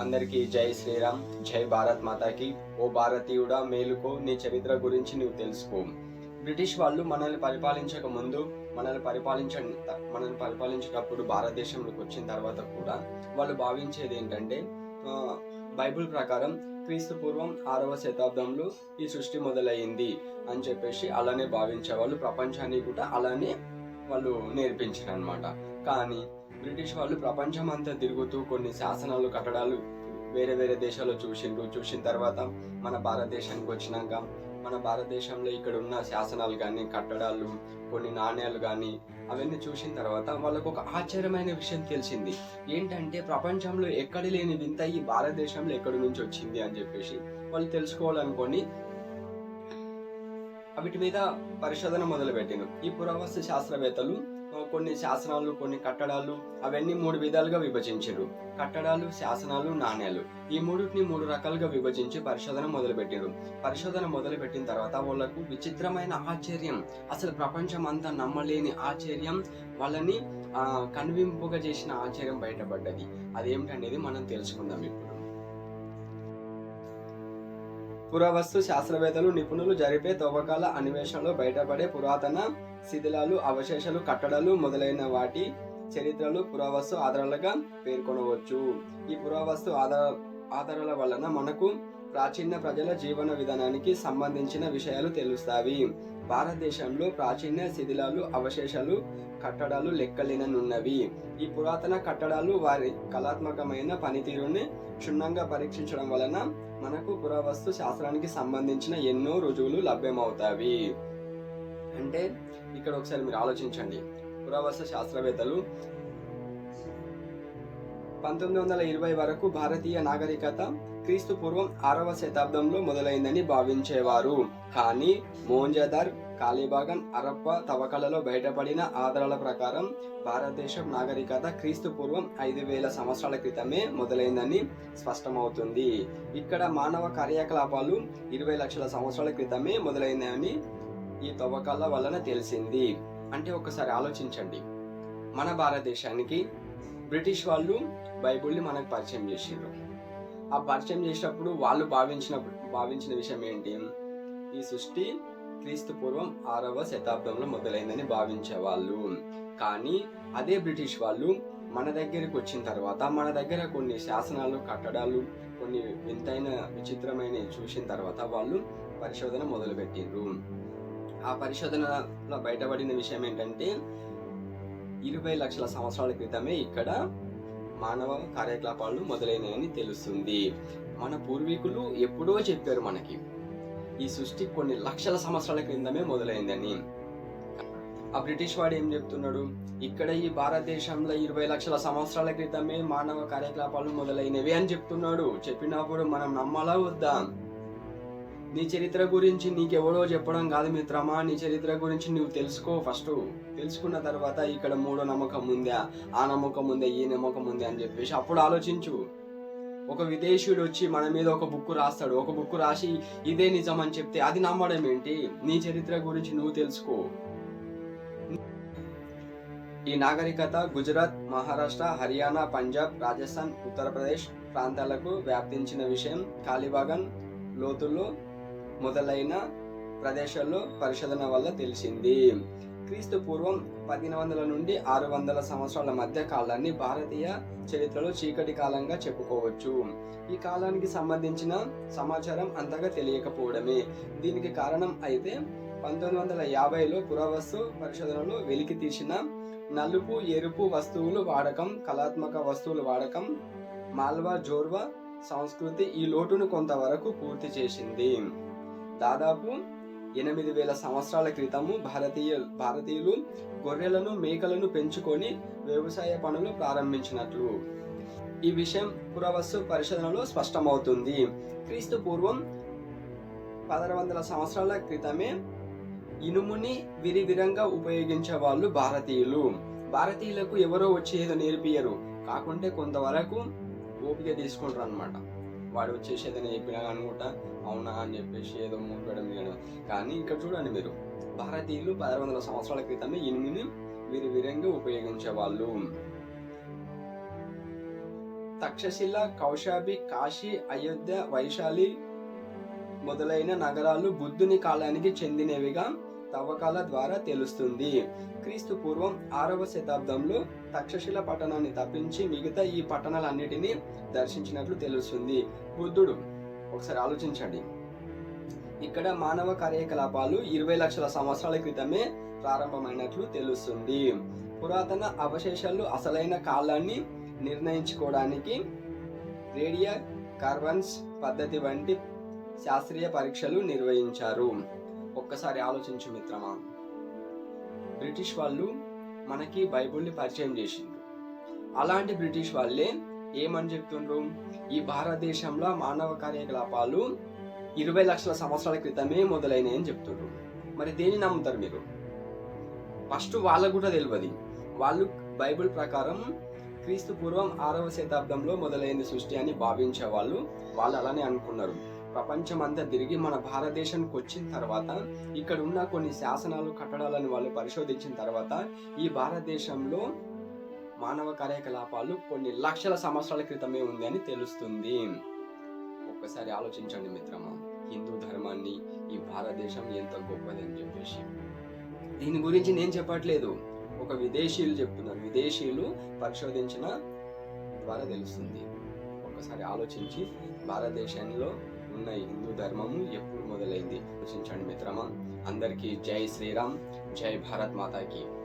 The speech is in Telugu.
అందరికీ జై శ్రీరామ్ జై భారత్ మాతాకి. ఓ భారతీయుడా మేలుకో నీ చరిత్ర గురించి నువ్వు తెలుసుకో. బ్రిటిష్ వాళ్ళు మనల్ని పరిపాలించక ముందు మనల్ని పరిపాలించ మనల్ని పరిపాలించేటప్పుడు భారతదేశంలోకి వచ్చిన తర్వాత కూడా వాళ్ళు భావించేది ఏంటంటే బైబిల్ ప్రకారం క్రీస్తు పూర్వం ఆరవ శతాబ్దంలో ఈ సృష్టి మొదలయ్యింది అని చెప్పేసి అలానే భావించేవాళ్ళు ప్రపంచాన్ని కూడా అలానే వాళ్ళు నేర్పించారు అనమాట కానీ బ్రిటిష్ వాళ్ళు ప్రపంచం అంతా తిరుగుతూ కొన్ని శాసనాలు కట్టడాలు వేరే వేరే దేశాల్లో చూసిండ్రు. చూసిన తర్వాత మన భారతదేశానికి వచ్చినాక మన భారతదేశంలో ఇక్కడ ఉన్న శాసనాలు కానీ కట్టడాలు కొన్ని నాణ్యాలు కానీ అవన్నీ చూసిన తర్వాత వాళ్ళకు ఒక ఆశ్చర్యమైన విషయం తెలిసింది. ఏంటంటే ప్రపంచంలో ఎక్కడ లేని వింత ఈ భారతదేశంలో ఎక్కడి నుంచి వచ్చింది అని చెప్పేసి వాళ్ళు తెలుసుకోవాలనుకొని వీటి మీద పరిశోధన మొదలుపెట్టిన ఈ పురావస్తు శాస్త్రవేత్తలు కొన్ని శాసనాలు కొన్ని కట్టడాలు అవన్నీ మూడు విధాలుగా విభజించారు కట్టడాలు శాసనాలు నాణ్యాలు. ఈ మూడుని మూడు రకాలుగా విభజించి పరిశోధన మొదలుపెట్టారు పరిశోధన మొదలుపెట్టిన తర్వాత వాళ్ళకు విచిత్రమైన ఆశ్చర్యం. అసలు ప్రపంచం అంతా నమ్మలేని ఆశ్చర్యం వాళ్ళని కనువింపుగా చేసిన ఆశ్చర్యం బయటపడ్డది. అదేమిటనేది మనం తెలుసుకుందాం ఇప్పుడు. పురావస్తు శాస్త్రవేత్తలు నిపుణులు జరిపే తవ్వకాల అన్వేషణలో బయటపడే పురాతన శిథిలాలు అవశేషాలు కట్టడాలు మొదలైన వాటి చరిత్రలు పురావస్తు ఆధారాలుగా పేర్కొనవచ్చు. ఈ పురావస్తు ఆధార ఆధారాల వలన మనకు ప్రాచీన ప్రజల జీవన విధానానికి సంబంధించిన విషయాలు తెలుస్తాయి. భారతదేశంలో ప్రాచీన శిథిలాలు అవశేషాలు కట్టడాలు లెక్కలేననున్నవి. ఈ పురాతన కట్టడాలు వారి కళాత్మకమైన పనితీరుని క్షుణ్ణంగా పరీక్షించడం వలన మనకు పురావస్తు శాస్త్రానికి సంబంధించిన ఎన్నో రుజువులు లభ్యమవుతాయి. అంటే ఇక్కడ ఒకసారి మీరు ఆలోచించండి. పురావస్తు శాస్త్రవేత్తలు పంతొమ్మిది వందల ఇరవై వరకు భారతీయ నాగరికత క్రీస్తు పూర్వం ఆరవ శతాబ్దంలో మొదలైందని భావించేవారు. కానీ మోంజదార్ కాళీబాగన్ అరప్ప తవ్వకాలలో బయటపడిన ఆధారాల ప్రకారం భారతదేశం నాగరికత క్రీస్తు పూర్వం ఐదు వేల సంవత్సరాల క్రితమే మొదలైందని స్పష్టమవుతుంది. ఇక్కడ మానవ కార్యకలాపాలు ఇరవై లక్షల సంవత్సరాల క్రితమే మొదలైందని ఈ తవ్వకాల వలన తెలిసింది. అంటే ఒకసారి ఆలోచించండి. మన భారతదేశానికి బ్రిటిష్ వాళ్ళు బైబుల్ని మనకు పరిచయం చేసిండ్రు. ఆ పరిచయం చేసినప్పుడు వాళ్ళు భావించిన భావించిన విషయం ఏంటి? ఈ సృష్టి క్రీస్తు పూర్వం ఆరవ శతాబ్దంలో మొదలైందని భావించేవాళ్ళు. కానీ అదే బ్రిటిష్ వాళ్ళు మన దగ్గరికి వచ్చిన తర్వాత మన దగ్గర కొన్ని శాసనాలు కట్టడాలు కొన్ని వింతైన విచిత్రమైన చూసిన తర్వాత వాళ్ళు పరిశోధన మొదలుపెట్టిండ్రు. ఆ పరిశోధనలో బయటపడిన విషయం ఏంటంటే ఇరవై లక్షల సంవత్సరాల క్రితమే ఇక్కడ మానవ కార్యకలాపాలు మొదలైనాయని తెలుస్తుంది. మన పూర్వీకులు ఎప్పుడో చెప్పారు మనకి ఈ సృష్టి కొన్ని లక్షల సంవత్సరాల క్రిందమే మొదలైందని. ఆ బ్రిటిష్ వాడు ఏం చెప్తున్నాడు? ఇక్కడ ఈ భారతదేశంలో ఇరవై లక్షల సంవత్సరాల క్రితమే మానవ కార్యకలాపాలు మొదలైనవి అని చెప్తున్నాడు. చెప్పినప్పుడు మనం నమ్మాలా వద్దా? నీ చరిత్ర గురించి నీకెవరో చెప్పడం కాదు మిత్రమా. నీ చరిత్ర గురించి నువ్వు తెలుసుకో ఫస్ట్. తెలుసుకున్న తర్వాత ఇక్కడ మూడో నమ్మకం ఉందా? ఆ నమ్మకం ఉందా? ఈ నమ్మకం ఉందా? అని చెప్పేసి అప్పుడు ఆలోచించు. ఒక విదేశీయుడు వచ్చి మన మీద ఒక బుక్ రాస్తాడు. ఒక బుక్ రాసి ఇదే నిజం అని చెప్తే అది నమ్మడం ఏంటి? నీ చరిత్ర గురించి నువ్వు తెలుసుకో. ఈ నాగరికత గుజరాత్ మహారాష్ట్ర హర్యానా పంజాబ్ రాజస్థాన్ ఉత్తరప్రదేశ్ ప్రాంతాలకు వ్యాప్తించిన విషయం. కాలిబాగన్ లోతుల్లో మొదలైన ప్రదేశాల్లో పరిశోధన వల్ల తెలిసింది. క్రీస్తు పూర్వం పదిహేను వందల నుండి ఆరు వందల సంవత్సరాల మధ్య కాలాన్ని భారతీయ చరిత్రలో చీకటి కాలంగా చెప్పుకోవచ్చు. ఈ కాలానికి సంబంధించిన సమాచారం అంతగా తెలియకపోవడమే. దీనికి కారణం అయితే పంతొమ్మిది వందల యాభైలో పురావస్తు పరిశోధనలో వెలికి తీసిన నలుపు ఎరుపు వస్తువులు వాడకం కళాత్మక వస్తువుల వాడకం మాల్వా జోర్వా సంస్కృతి ఈ లోటును కొంతవరకు పూర్తి చేసింది. దాదాపు ఎనిమిది వేల సంవత్సరాల క్రితము భారతీయ భారతీయులు గొర్రెలను మేకలను పెంచుకొని వ్యవసాయ పనులు ప్రారంభించినట్లు. ఈ విషయం పురావస్తు పరిశోధనలో స్పష్టమవుతుంది. క్రీస్తు పూర్వం పదహారు వందల సంవత్సరాల క్రితమే ఇనుముని విరివిరంగా ఉపయోగించే వాళ్ళు భారతీయులు. భారతీయులకు ఎవరో వచ్చి ఏదో నేర్పియరు కాకుంటే కొంతవరకు ఓపిక తీసుకుంటారు అనమాట వాడు వచ్చేసి ఏదైనా చెప్పినా అనుకుంటా అవునా అని చెప్పేసి ఏదో మూపడం కానీ ఇక్కడ చూడండి మీరు భారతీయులు పదహారు వందల సంవత్సరాల క్రితమే ఇనుముని విరివిరంగా ఉపయోగించే వాళ్ళు తక్షశిల కౌశాబి కాశీ అయోధ్య వైశాలి మొదలైన నగరాలు బుద్ధుని కాలానికి చెందినవిగా తవ్వకాల ద్వారా తెలుస్తుంది. క్రీస్తు పూర్వం ఆరవ శతాబ్దంలో తక్షశిల పట్టణాన్ని తప్పించి మిగతా ఈ పట్టణాలన్నిటినీ దర్శించినట్లు తెలుస్తుంది. బుద్ధుడు ఒకసారి ఆలోచించండి. ఇక్కడ మానవ కార్యకలాపాలు ఇరవై లక్షల సంవత్సరాల క్రితమే ప్రారంభమైనట్లు తెలుస్తుంది. పురాతన అవశేషాలు అసలైన కాలాన్ని నిర్ణయించుకోవడానికి రేడియో కార్బన్స్ పద్ధతి వంటి శాస్త్రీయ పరీక్షలు నిర్వహించారు. ఒక్కసారి ఆలోచించు మిత్రమా. బ్రిటిష్ వాళ్ళు మనకి బైబుల్ని పరిచయం చేసిండ్రు. అలాంటి బ్రిటిష్ వాళ్ళే ఏమని చెప్తుండ్రు? ఈ భారతదేశంలో మానవ కార్యకలాపాలు ఇరవై లక్షల సంవత్సరాల క్రితమే మొదలైనాయి అని చెప్తుండ్రు. మరి దేని నమ్ముతారు మీరు? ఫస్ట్ వాళ్ళకు కూడా తెలియదు వాళ్ళు బైబిల్ ప్రకారం క్రీస్తు పూర్వం ఆరవ శతాబ్దంలో మొదలైంది సృష్టి అని భావించే వాళ్ళు వాళ్ళు అలానే అనుకున్నారు. ప్రపంచం అంతా తిరిగి మన భారతదేశానికి వచ్చిన తర్వాత ఇక్కడ ఉన్న కొన్ని శాసనాలు కట్టడాలను వాళ్ళు పరిశోధించిన తర్వాత ఈ భారతదేశంలో మానవ కార్యకలాపాలు కొన్ని లక్షల సంవత్సరాల క్రితమే ఉంది అని తెలుస్తుంది. ఒక్కసారి ఆలోచించండి మిత్రమా హిందూ ధర్మాన్ని ఈ భారతదేశం ఎంత గొప్పది అని చెప్పేసి. దీని గురించి నేను చెప్పట్లేదు. ఒక విదేశీయులు చెప్తున్నారు. విదేశీయులు పరిశోధించిన ద్వారా తెలుస్తుంది. ఒక్కసారి ఆలోచించి భారతదేశంలో ఉన్న హిందూ ధర్మము ఎప్పుడు మొదలైంది? ఆలోచించండి మిత్రమా. అందరికీ జై శ్రీరామ్ జై భారత్ మాతాకి.